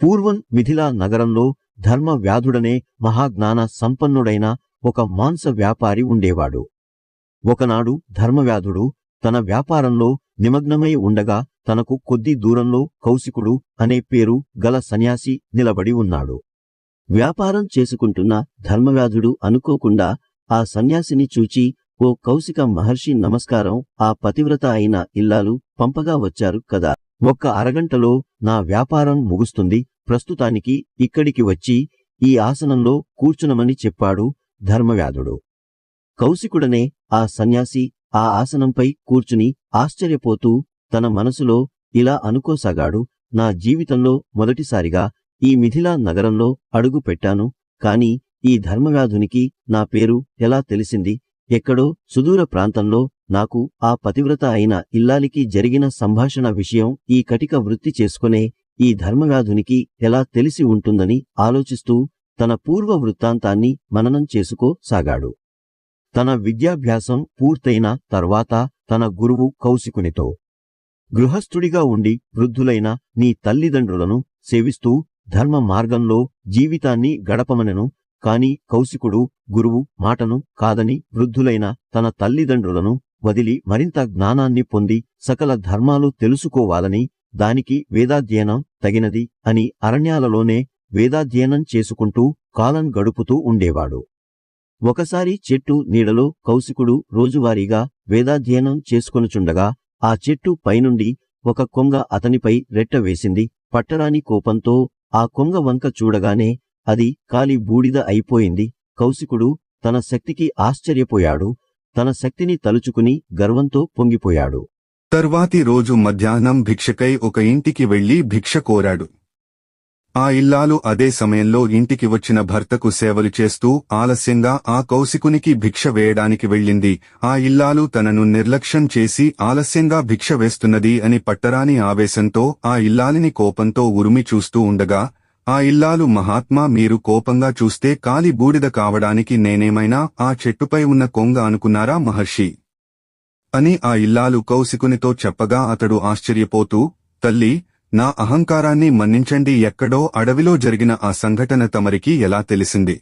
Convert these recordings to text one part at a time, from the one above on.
పూర్వం మిథిలా నగరంలో ధర్మవ్యాధుడనే మహాజ్ఞాన సంపన్నుడైన ఒక మాంస వ్యాపారి ఉండేవాడు. ఒకనాడు ధర్మవ్యాధుడు తన వ్యాపారంలో నిమగ్నమై ఉండగా తనకు కొద్ది దూరంలో కౌశికుడు అనే పేరు గల సన్యాసి నిలబడి ఉన్నాడు. వ్యాపారం చేసుకుంటున్న ధర్మవ్యాధుడు అనుకోకుండా ఆ సన్యాసిని చూచి ఓ కౌశిక మహర్షి నమస్కారం ఆ పతివ్రత అయిన ఇల్లాలు పంపగా వచ్చారు కదా! ఒక్క అరగంటలో నా వ్యాపారం ముగుస్తుంది. ప్రస్తుతానికి ఇక్కడికి వచ్చి ఈ ఆసనంలో కూర్చునమని చెప్పాడు ధర్మవ్యాధుడు. కౌశికుడనే ఆ సన్యాసి ఆ ఆసనంపై కూర్చుని ఆశ్చర్యపోతూ తన మనసులో ఇలా అనుకోసాగాడు నా జీవితంలో మొదటిసారిగా ఈ మిథిలా నగరంలో అడుగు పెట్టాను కాని ఈ ధర్మవ్యాధునికి నా పేరు ఎలా తెలిసింది? ఎక్కడో సుదూర ప్రాంతంలో నాకు ఆ పతివ్రత అయిన ఇల్లాలికి జరిగిన సంభాషణ విషయం ఈ కటిక వృత్తి చేసుకునే ఈ ధర్మవ్యాధునికి ఎలా తెలిసి ఉంటుందని ఆలోచిస్తూ తన పూర్వ వృత్తాంతాన్ని మననం చేసుకోసాగాడు తన విద్యాభ్యాసం పూర్తయిన తర్వాత తన గురువు కౌశికునితో గృహస్థుడిగా ఉండి వృద్ధులైన నీ తల్లిదండ్రులను సేవిస్తూ ధర్మ మార్గంలో జీవితాన్ని గడపమనెను కాని కౌశికుడు గురువు మాటను కాదని వృద్ధులైన తన తల్లిదండ్రులను వదిలి మరింత జ్ఞానాన్ని పొంది సకల ధర్మాలు తెలుసుకోవాలని దానికి వేదాధ్యయనం తగినది అని అరణ్యాలలోనే వేదాధ్యయనం చేసుకుంటూ కాలం గడుపుతూ ఉండేవాడు. ఒకసారి చెట్టు నీడలో కౌశికుడు రోజువారీగా వేదాధ్యయనం చేసుకొనుచుండగా ఆ చెట్టు పైనుండి ఒక కొంగ అతనిపై రెట్ట వేసింది పట్టరాని కోపంతో ఆ కొంగ వంక చూడగానే అది కాలి బూడిద అయిపోయింది. కౌశికుడు తన శక్తికి ఆశ్చర్యపోయాడు. తన శక్తిని తలుచుకుని గర్వంతో పొంగిపోయాడు. తర్వాతి రోజు మధ్యాహ్నం భిక్షకై ఒక ఇంటికి వెళ్ళి భిక్ష కోరాడు. ఆ ఇల్లాలు అదే సమయంలో ఇంటికి వచ్చిన భర్తకు సేవలు చేస్తూ ఆలస్యంగా ఆ కౌశికునికి భిక్ష వేయడానికి వెళ్ళింది. ఆ ఇల్లాలు తనను నిర్లక్ష్యం చేసి ఆలస్యంగా భిక్ష వేస్తున్నది అని పట్టరాని ఆవేశంతో ఆ ఇల్లాలిని కోపంతో ఉరిమి చూస్తూ ఉండగా ఆ ఇల్లాలు మహాత్మా మీరు కోపంగా చూస్తే కాలి బూడిద కావడానికి నేనేమైనా ఆ చెట్టుపై ఉన్న కొంగ అనుకున్నారా మహర్షి? అని ఆ ఇల్లాలు కౌశికునితో చెప్పగా అతడు ఆశ్చర్యపోతూ తల్లి నా అహంకారాన్ని మన్నించండి ఎక్కడో అడవిలో జరిగిన ఆ సంఘటన తమరికి ఎలా తెలిసింది?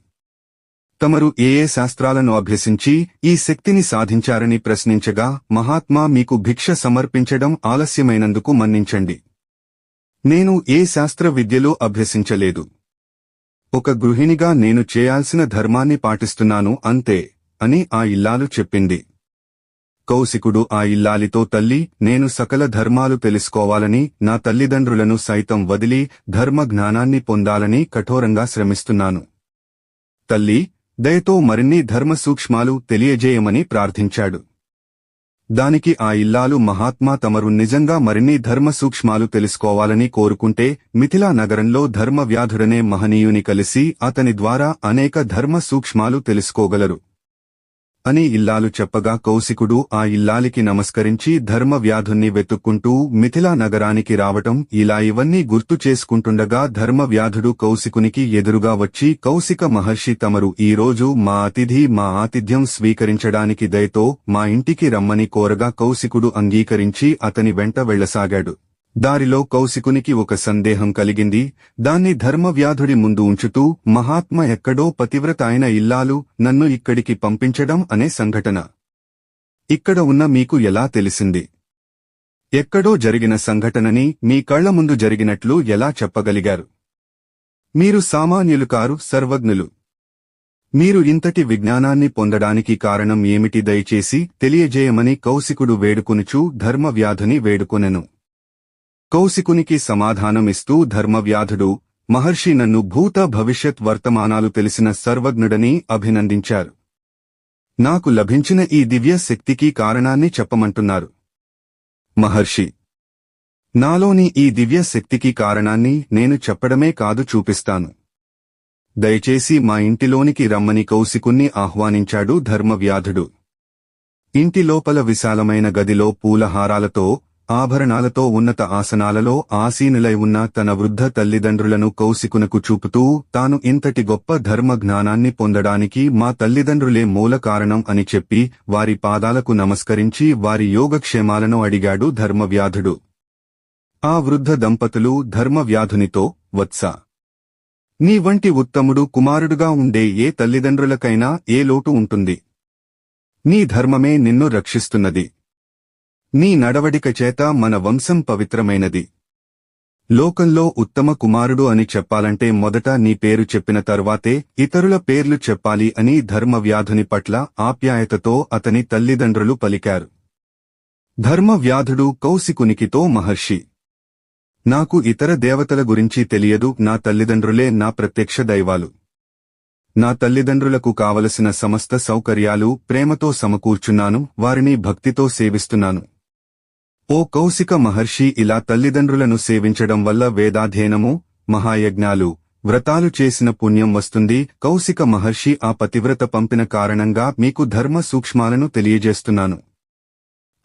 తమరు ఏ ఏ శాస్త్రాలను అభ్యసించి ఈ శక్తిని సాధించారని ప్రశ్నించగా మహాత్మా మీకు భిక్ష సమర్పించడం ఆలస్యమైనందుకు మన్నించండి. నేను ఏ శాస్త్ర విద్యలో అభ్యసించలేదు. ఒక గృహిణిగా నేను చేయాల్సిన ధర్మాన్ని పాటిస్తున్నాను అంతే అని ఆ ఇల్లాలు చెప్పింది. కౌశికుడు ఆ ఇల్లాలితో తల్లి నేను సకల ధర్మాలు తెలుసుకోవాలని నా తల్లిదండ్రులను సైతం వదిలి ధర్మ జ్ఞానాన్ని పొందాలని కఠోరంగా శ్రమిస్తున్నాను. తల్లి దయతో మరిన్ని ధర్మ సూక్ష్మాలు తెలియజేయమని ప్రార్థించాడు. దానికి ఆ ఇల్లాలు మహాత్మా తమరు నిజంగా మరిన్ని ధర్మ సూక్ష్మాలు తెలుసుకోవాలని కోరుకుంటే మిథిలా నగరంలో ధర్మ వ్యాధుడనే మహనీయుని కలిసి అతని ద్వారా అనేక ధర్మ సూక్ష్మాలు తెలుసుకోగలరు. అని ఇల్లాలు చెప్పగా కౌశికుడు ఆ ఇల్లాలికి నమస్కరించి ధర్మ వ్యాధుణ్ణి వెతుక్కుంటూ మిథిలా నగరానికి రావటం ఇలా ఇవన్నీ గుర్తు చేసుకుంటుండగా ధర్మ వ్యాధుడు కౌశికునికి ఎదురుగా వచ్చి కౌశిక మహర్షి తమరు ఈ రోజు మా అతిథి మా ఆతిథ్యం స్వీకరించడానికి దయతో మా ఇంటికి రమ్మని కోరగా కౌశికుడు అంగీకరించి అతని వెంట వెళ్ళసాగాడు దారిలో కౌశికునికి ఒక సందేహం కలిగింది. దాన్ని ధర్మవ్యాధుడి ముందు ఉంచుతూ మహాత్మ ఎక్కడో పతివ్రత అయిన ఇల్లాలు నన్ను ఇక్కడికి పంపించడం అనే సంఘటన. ఇక్కడ ఉన్న మీకు ఎలా తెలిసింది? ఎక్కడో జరిగిన సంఘటనని మీ కళ్ళ ముందు జరిగినట్లు ఎలా చెప్పగలిగారు? మీరు సామాన్యులు కారు సర్వజ్ఞులు. మీరు ఇంతటి విజ్ఞానాన్ని పొందడానికి కారణం ఏమిటి దయచేసి తెలియజేయమని కౌశికుడు వేడుకొనుచూ ధర్మవ్యాధుని వేడుకొనెను. కౌశికునికి సమాధానమిస్తూ ధర్మవ్యాధుడు మహర్షి నన్ను భూత భవిష్యత్ వర్తమానాలు తెలిసిన సర్వజ్ఞుడని అభినందించారు. నాకు లభించిన ఈ దివ్య శక్తికి కారణాన్ని చెప్పమంటున్నారు. మహర్షి నాలోని ఈ దివ్య శక్తికి కారణాన్ని నేను చెప్పడమే కాదు చూపిస్తాను. దయచేసి మా ఇంటిలోనికి రమ్మని కౌశికుణ్ణి ఆహ్వానించాడు ధర్మవ్యాధుడు. ఇంటి లోపల విశాలమైన గదిలో పూలహారాలతో ఆభరణాలతో ఉన్నత ఆసనాలలో ఆసీనులై ఉన్న తన వృద్ధ తల్లిదండ్రులను కౌశికునకు చూపుతూ తాను ఇంతటి గొప్ప ధర్మ జ్ఞానాన్ని పొందడానికి మా తల్లిదండ్రులే మూల కారణం అని చెప్పి వారి పాదాలకు నమస్కరించి వారి యోగక్షేమాలను అడిగాడు ధర్మవ్యాధుడు. ఆ వృద్ధ దంపతులు ధర్మవ్యాధునితో వత్స. నీ వంటి ఉత్తముడు కుమారుడుగా ఉండే ఏ తల్లిదండ్రులకైనా ఏ లోటు ఉంటుంది? నీ ధర్మమే నిన్ను రక్షిస్తున్నది. నీ నడవడిక చేత మన వంశం పవిత్రమైనది. లోకంలో ఉత్తమ కుమారుడు అని చెప్పాలంటే మొదట నీ పేరు చెప్పిన తర్వాతే ఇతరుల పేర్లు చెప్పాలి అని ధర్మవ్యాధుని పట్ల ఆప్యాయతతో అతని తల్లిదండ్రులు పలికారు. ధర్మవ్యాధుడు కౌశికునికితో మహర్షి. నాకు ఇతర దేవతల గురించి తెలియదు నా తల్లిదండ్రులే నా ప్రత్యక్ష దైవాలు. నా తల్లిదండ్రులకు కావలసిన సమస్త సౌకర్యాలు ప్రేమతో సమకూర్చున్నాను వారిని భక్తితో సేవిస్తున్నాను. ఓ కౌశిక మహర్షి ఇలా తల్లిదండ్రులను సేవించడం వల్ల వేదాధ్యయనము మహాయజ్ఞాలు వ్రతాలు చేసిన పుణ్యం వస్తుంది. కౌశిక మహర్షి ఆ పతివ్రత పంపిన కారణంగా మీకు ధర్మ సూక్ష్మాలను తెలియజేస్తున్నాను.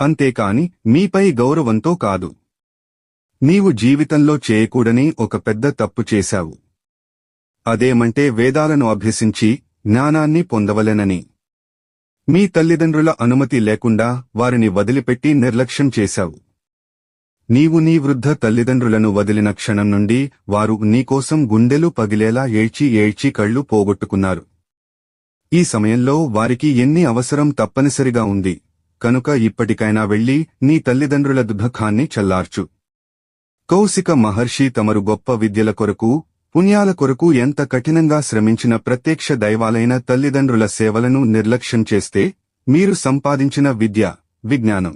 అంతేకాని మీపై గౌరవంతో కాదు. నీవు జీవితంలో చేయకూడని ఒక పెద్ద తప్పు చేశావు. అదేమంటే వేదాలను అభ్యసించి జ్ఞానాన్ని పొందవలెనని. మీ తల్లిదండ్రుల అనుమతి లేకుండా వారిని వదిలిపెట్టి నిర్లక్ష్యం చేశావు. నీవు నీ వృద్ధ తల్లిదండ్రులను వదిలిన క్షణం నుండి వారు నీకోసం గుండెలు పగిలేలా ఏడ్చి ఏడ్చి కళ్ళు పోగొట్టుకున్నారు. ఈ సమయంలో వారికి ఎన్ని అవసరం తప్పనిసరిగా ఉంది. కనుక ఇప్పటికైనా వెళ్ళి నీ తల్లిదండ్రుల దుఃఖాన్ని చల్లార్చు. కౌశిక మహర్షి తమరు గొప్ప విద్యల కొరకు పుణ్యాల కొరకు ఎంత కఠినంగా శ్రమించిన ప్రత్యక్ష దైవాలైన తల్లిదండ్రుల సేవలను నిర్లక్ష్యం చేస్తే మీరు సంపాదించిన విద్య విజ్ఞానం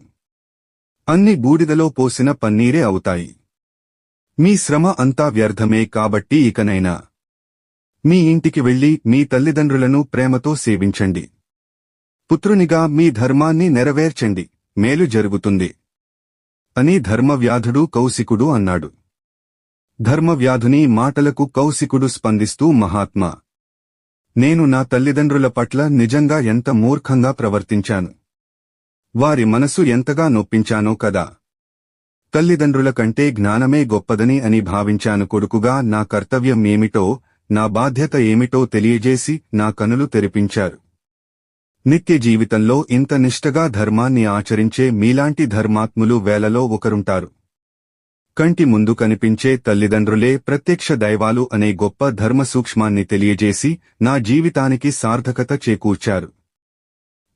అన్ని బూడిదలో పోసిన పన్నీరే అవుతాయి. మీ శ్రమ అంతా వ్యర్థమే కాబట్టి ఇకనైనా మీ ఇంటికి వెళ్ళి మీ తల్లిదండ్రులను ప్రేమతో సేవించండి. పుత్రునిగా మీ ధర్మాన్ని నెరవేర్చండి. మేలు జరుగుతుంది అని ధర్మవ్యాధుడు కౌశికుడు అన్నాడు. ధర్మవ్యాధుని మాటలకు కౌశికుడు స్పందిస్తూ మహాత్మా నేను నా తల్లిదండ్రుల పట్ల నిజంగా ఎంత మూర్ఖంగా ప్రవర్తించాను? వారి మనసు ఎంతగా నొప్పించానో కదా. తల్లిదండ్రుల కంటే జ్ఞానమే గొప్పదని అని భావించాను కొడుకుగా నా కర్తవ్యం ఏమిటో నా బాధ్యత ఏమిటో తెలియజేసి నా కనులు తెరిపించారు. నిత్య జీవితంలో ఇంత నిష్టగా ధర్మాన్ని ఆచరించే మీలాంటి ధర్మాత్ములు వేలలో ఒకరుంటారు. కంటి ముందు కనిపించే తల్లిదండ్రులే ప్రత్యక్ష దైవాలు అనే గొప్ప ధర్మ సూక్ష్మాన్ని తెలియజేసి నా జీవితానికి సార్థకత చేకూర్చారు.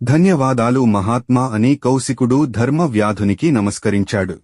ధన్యవాదాలు మహాత్మా అని కౌశికుడు ధర్మ వ్యాధునికి నమస్కరించాడు.